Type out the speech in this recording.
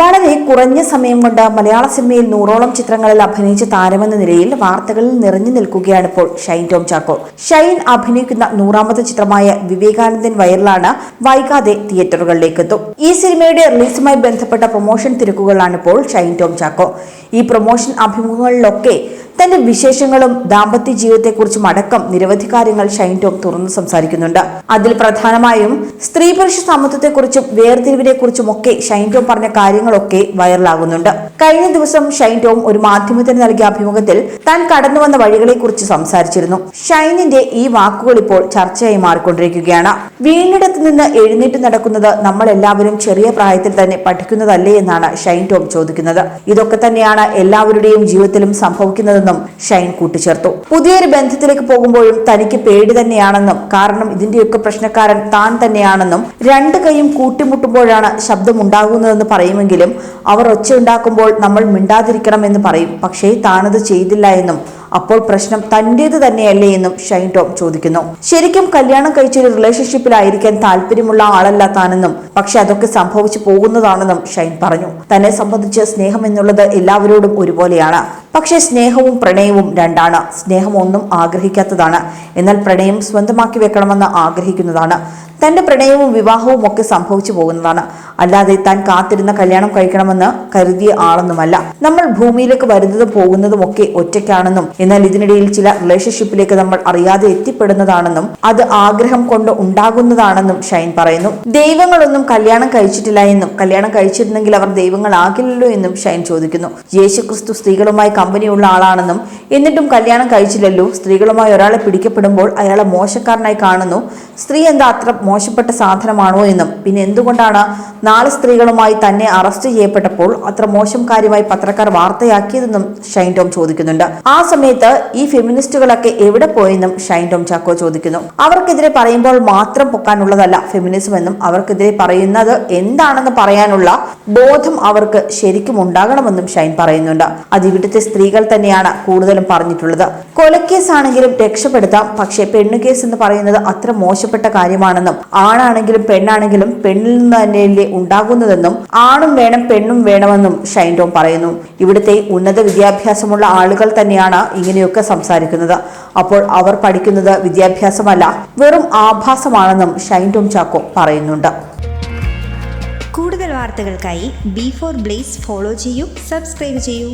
വളരെ കുറഞ്ഞ സമയം കൊണ്ട് മലയാള സിനിമയിൽ നൂറോളം ചിത്രങ്ങളിൽ അഭിനയിച്ച താരമെന്ന നിലയിൽ വാർത്തകളിൽ നിറഞ്ഞു നിൽക്കുകയാണ് ഇപ്പോൾ ഷൈൻ ടോം ചാക്കോ. ഷൈൻ അഭിനയിക്കുന്ന നൂറാമത്തെ ചിത്രമായ വിവേകാനന്ദൻ വയറിലാണ് വൈകാതെ തിയേറ്ററുകളിലേക്ക് എത്തും ഈ സിനിമയുടെ റിലീസുമായി ബന്ധപ്പെട്ട പ്രൊമോഷൻ തിരക്കുകളാണ് ഇപ്പോൾ ഷൈൻ ടോം ചാക്കോ. ഈ പ്രൊമോഷൻ അഭിമുഖങ്ങളിലൊക്കെ തന്റെ വിശേഷങ്ങളും ദാമ്പത്യ ജീവിതത്തെക്കുറിച്ചും അടക്കം നിരവധി കാര്യങ്ങൾ ഷൈൻ ടോം തുറന്നു സംസാരിക്കുന്നുണ്ട്. അതിൽ പ്രധാനമായും സ്ത്രീ പുരുഷ സമത്വത്തെക്കുറിച്ചും വേർതിരിവിനെക്കുറിച്ചും ഒക്കെ ഷൈൻ ടോം പറഞ്ഞ കാര്യങ്ങളൊക്കെ വൈറലാകുന്നുണ്ട്. കഴിഞ്ഞ ദിവസം ഷൈൻ ടോം ഒരു മാധ്യമത്തിന് നൽകിയ അഭിമുഖത്തിൽ താൻ കടന്നു വന്ന വഴികളെക്കുറിച്ച് സംസാരിച്ചിരുന്നു. ഷൈനിന്റെ ഈ വാക്കുകൾ ഇപ്പോൾ ചർച്ചയായി മാറിക്കൊണ്ടിരിക്കുകയാണ്. വീണിടത്ത് നിന്ന് എഴുന്നേറ്റ് നടക്കുന്നത് നമ്മൾ എല്ലാവരും ചെറിയ പ്രായത്തിൽ തന്നെ പഠിക്കുന്നതല്ലേ എന്നാണ് ഷൈൻ ടോം ചോദിക്കുന്നത്. ഇതൊക്കെ തന്നെയാണ് എല്ലാവരുടെയും ജീവിതത്തിലും സംഭവിക്കുന്നതെന്നും ഷൈൻ കൂട്ടിച്ചേർത്തു. പുതിയൊരു ബന്ധത്തിലേക്ക് പോകുമ്പോഴും തനിക്ക് പേടി തന്നെയാണെന്നും കാരണം ഇതിന്റെയൊക്കെ പ്രശ്നക്കാരൻ താൻ തന്നെയാണെന്നും രണ്ട് കൈയും കൂട്ടിമുട്ടുമ്പോഴാണ് ശബ്ദമുണ്ടാകുന്നതെന്ന് പറയുമെങ്കിലും അവർ ഒച്ചയുണ്ടാക്കുമ്പോൾ നമ്മൾ മിണ്ടാതിരിക്കണം എന്ന് പറയും. പക്ഷേ താനത് ചെയ്തില്ല എന്നും അപ്പോൾ പ്രശ്നം തന്റേത് തന്നെയല്ലേ എന്നും ഷൈൻ ടോം ചോദിക്കുന്നു. ശരിക്കും കല്യാണം കഴിച്ച ഒരു റിലേഷൻഷിപ്പിലായിരിക്കാൻ താല്പര്യമുള്ള ആളല്ല താനെന്നും പക്ഷെ അതൊക്കെ സംഭവിച്ചു പോകുന്നതാണെന്നും ഷൈൻ പറഞ്ഞു. തന്നെ സംബന്ധിച്ച് സ്നേഹം എന്നുള്ളത് എല്ലാവരോടും ഒരുപോലെയാണ്. പക്ഷേ സ്നേഹവും പ്രണയവും രണ്ടാണ്. സ്നേഹം ഒന്നും ആഗ്രഹിക്കാത്തതാണ്. എന്നാൽ പ്രണയം സ്വന്തമാക്കി വെക്കണമെന്ന് ആഗ്രഹിക്കുന്നതാണ്. തന്റെ പ്രണയവും വിവാഹവും ഒക്കെ സംഭവിച്ചു പോകുന്നതാണ്. അല്ലാതെ താൻ കാത്തിരുന്ന കല്യാണം കഴിക്കണമെന്ന് കരുതിയ ആളൊന്നുമല്ല. നമ്മൾ ഭൂമിയിലേക്ക് വരുന്നതും പോകുന്നതും ഒക്കെ ഒറ്റയ്ക്കാണെന്നും എന്നാൽ ഇതിനിടയിൽ ചില റിലേഷൻഷിപ്പിലേക്ക് നമ്മൾ അറിയാതെ എത്തിപ്പെടുന്നതാണെന്നും അത് ആഗ്രഹം കൊണ്ട് ഉണ്ടാകുന്നതാണെന്നും ഷൈൻ പറയുന്നു. ദൈവങ്ങളൊന്നും കല്യാണം കഴിച്ചിട്ടില്ല എന്നും കല്യാണം കഴിച്ചിരുന്നെങ്കിൽ അവർ ദൈവങ്ങളാകില്ലല്ലോ എന്നും ഷൈൻ ചോദിക്കുന്നു. യേശുക്രിസ്തു സ്ത്രീകളുമായി കമ്പനിയുള്ള ആളാണെന്നും എന്നിട്ടും കല്യാണം കഴിച്ചില്ലല്ലോ സ്ത്രീകളുമായി ഒരാളെ പിടിക്കപ്പെടുമ്പോൾ അയാളെ മോശക്കാരനായി കാണുന്നു. സ്ത്രീ എന്താ അത്ര മോശപ്പെട്ട സാധനമാണോ എന്നും. പിന്നെ എന്തുകൊണ്ടാണ് നാല് സ്ത്രീകളുമായി തന്നെ അറസ്റ്റ് ചെയ്യപ്പെട്ടപ്പോൾ അത്ര മോശം കാര്യമായി പത്രക്കാർ വാർത്തയാക്കിയതെന്നും ഷൈൻ ടോം ചോദിക്കുന്നുണ്ട്. ആ സമയത്ത് ഈ ഫെമിനിസ്റ്റുകളൊക്കെ എവിടെ പോയെന്നും ഷൈൻ ടോം ചാക്കോ ചോദിക്കുന്നു. അവർക്കെതിരെ പറയുമ്പോൾ മാത്രം പൊക്കാനുള്ളതല്ല ഫെമിനിസം എന്നും അവർക്കെതിരെ പറയുന്നത് എന്താണെന്ന് പറയാനുള്ള ബോധം അവർക്ക് ശരിക്കും ഉണ്ടാകണമെന്നും ഷൈൻ പറയുന്നുണ്ട്. അത് ഇവിടുത്തെ സ്ത്രീകൾ തന്നെയാണ് കൂടുതലും പറഞ്ഞിട്ടുള്ളത്. കൊലക്കേസാണെങ്കിലും രക്ഷപ്പെടുത്താം. പക്ഷേ പെണ്ണുകേസ് എന്ന് പറയുന്നത് അത്ര മോശപ്പെട്ട കാര്യമാണെന്നും ആണാണെങ്കിലും പെണ്ണാണെങ്കിലും പെണ്ണിൽ നിന്ന് തന്നെയല്ലേ ഉണ്ടാകുന്നതെന്നും ആണും വേണം പെണ്ണും വേണമെന്നും ഷൈൻഡോം പറയുന്നു. ഇവിടുത്തെ ഉന്നത വിദ്യാഭ്യാസമുള്ള ആളുകൾ തന്നെയാണ് ഇങ്ങനെയൊക്കെ സംസാരിക്കുന്നത്. അപ്പോൾ അവർ പഠിക്കുന്നത് വിദ്യാഭ്യാസമല്ല വെറും ആഭാസമാണെന്നും ഷൈൻഡോം ചാക്കോ പറയുന്നുണ്ട്. കൂടുതൽ വാർത്തകൾക്കായി ബി ഫോർ ബ്ലേസ് ഫോളോ ചെയ്യൂ സബ്സ്ക്രൈബ് ചെയ്യൂ.